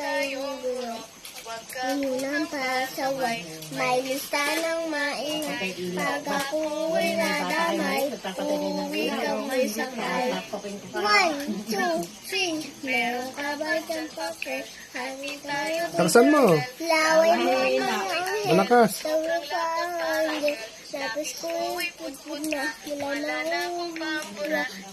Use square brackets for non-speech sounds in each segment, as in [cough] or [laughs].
sa'yo Huwag ka munang pasaway May lista ng maingay Pag ako ay nadamay Uuwi kang may sakay One, two, three Meron ka ba dyan papel? Hangin tayo Taksan mo. Laway mo Malakas. Tawa ka ang anghel Tapos ko'y pudpud na Wala na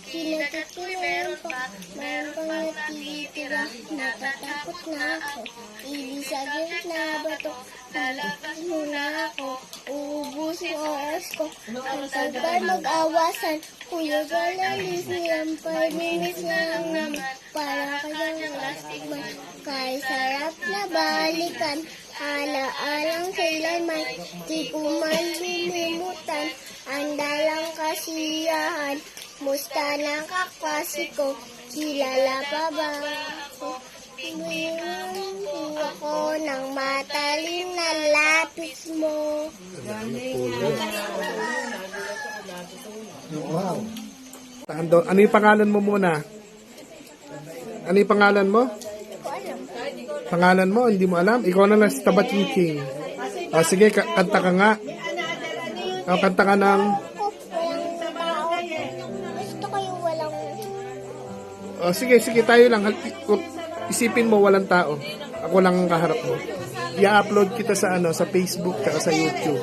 Sinagat ko meron pa. Mayroon pang natitira. Natatakot na ako. Ibisagin na bato. Lalabas mo na ako. Uubos yung oras ko. Ang tagal mag-awasan. Kuya galalis nilang 5 minutes na lang naman. Para kayang plastic man. Kaya sarap na balikan Ala-alang kailanman Di ko man lilimutan Ang dalang kasiyahan Musta na kaklase ko Kilala pa ba ako Mayroon ako ng matalim na lapis mo Wow. Ano yung pangalan mo muna? Ano yung pangalan mo? Pangalan mo, hindi mo alam? Ikaw na lang si Tabat King. O sige, ka- kanta ka nga. O, kanta ka ng... O sige, sige, tayo lang. Isipin mo, walang tao. Ako lang ang kaharap mo. I-upload kita sa ano, sa Facebook at sa YouTube.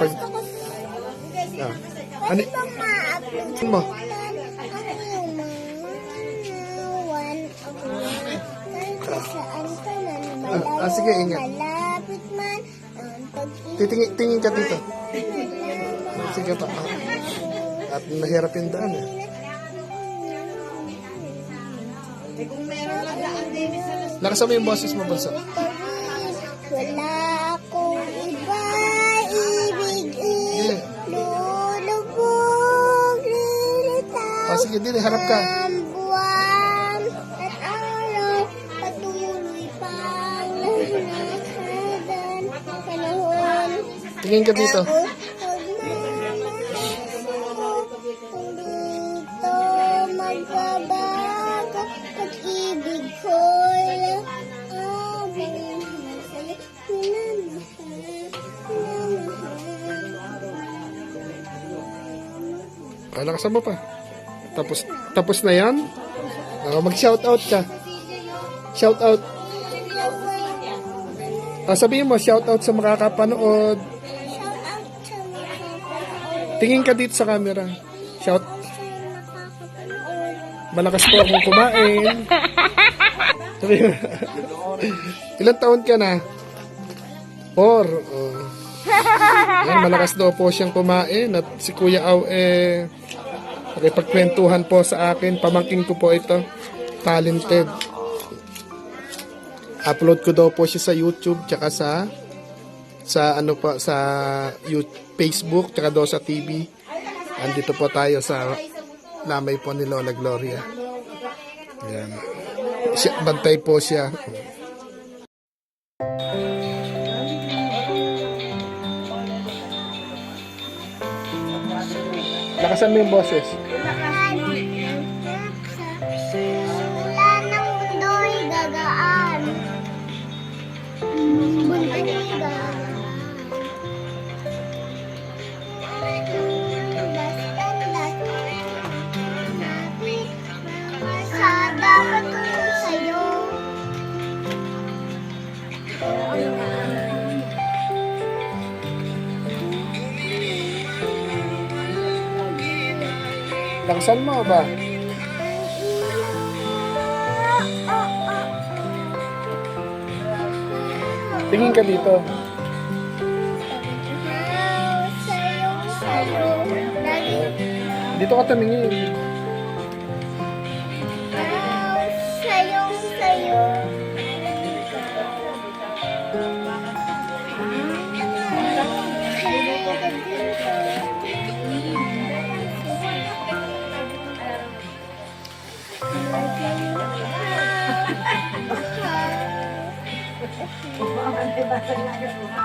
Pag, ah. Ano, ano mo? Ah, ah, sige, ingat. Malapit man ang pag Titingin, tingin ka dito. Sige pa. At mahirap yung daan eh. Lakasan mo yung boses mo, Bunso. Wala akong iba ibig ilulubog lilitaw Ah, sige, dili, harap ka. Minamahal minamahal Ah, lakasan mo pa. Tapos, tapos na yan? Ah, mag-shoutout ka. Shoutout. Ah, sabihin mo, shoutout sa makakapanood. Tingin ka dito sa camera. Shout. Malakas po akong kumain. [laughs] Ilan taon ka na? Four. Oh. Yan, malakas daw po siyang kumain at si Kuya Au eh nakipagkwentuhan po sa akin. Pamangking ko po ito. Talented. Upload ko daw po siya sa YouTube tsaka sa sa ano po sa YouTube, Facebook tsaka daw sa TV. Andito po tayo sa lamay po ni Lola Gloria. Yan. Siya, bantay po siya. Lakasan mo yung boses. Lakasan mo ba? Tingin ka dito. Sa'yo, sa'yo. Lagi Dito ka tumingin. Sa'yo, sa'yo. Thank you.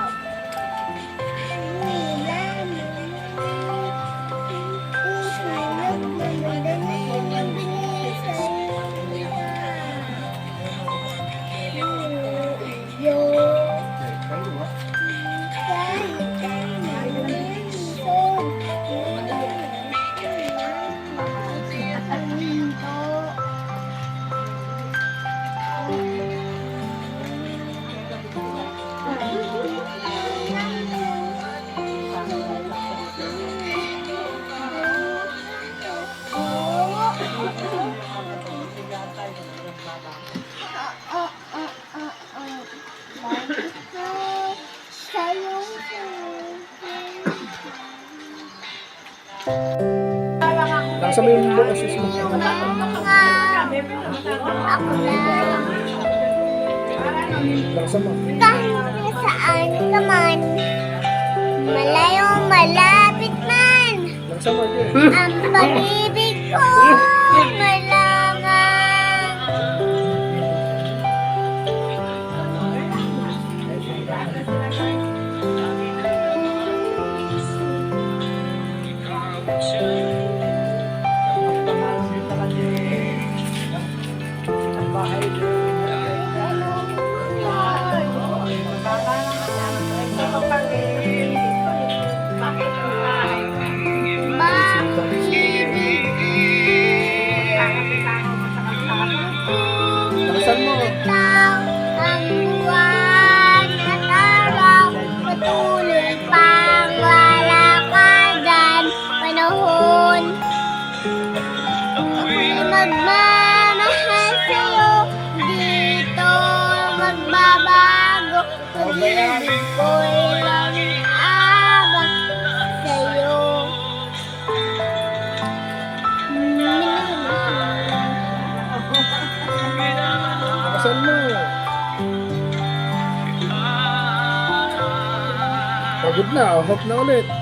Sayong Nang sa may mundo kasi sa mga Ako lang. Nang sa mga. Kahit saan naman. Malayo malapit man. Nang sa mga. Ang pag-ibig ko malapit. Nasa mo. Ang buwan at araw Patuloy pang wala ka dyan Panahon Ako'y Pag-ibig ko'y lang abang sa'yo Nasa mo. Pagod na. Hop na ulit.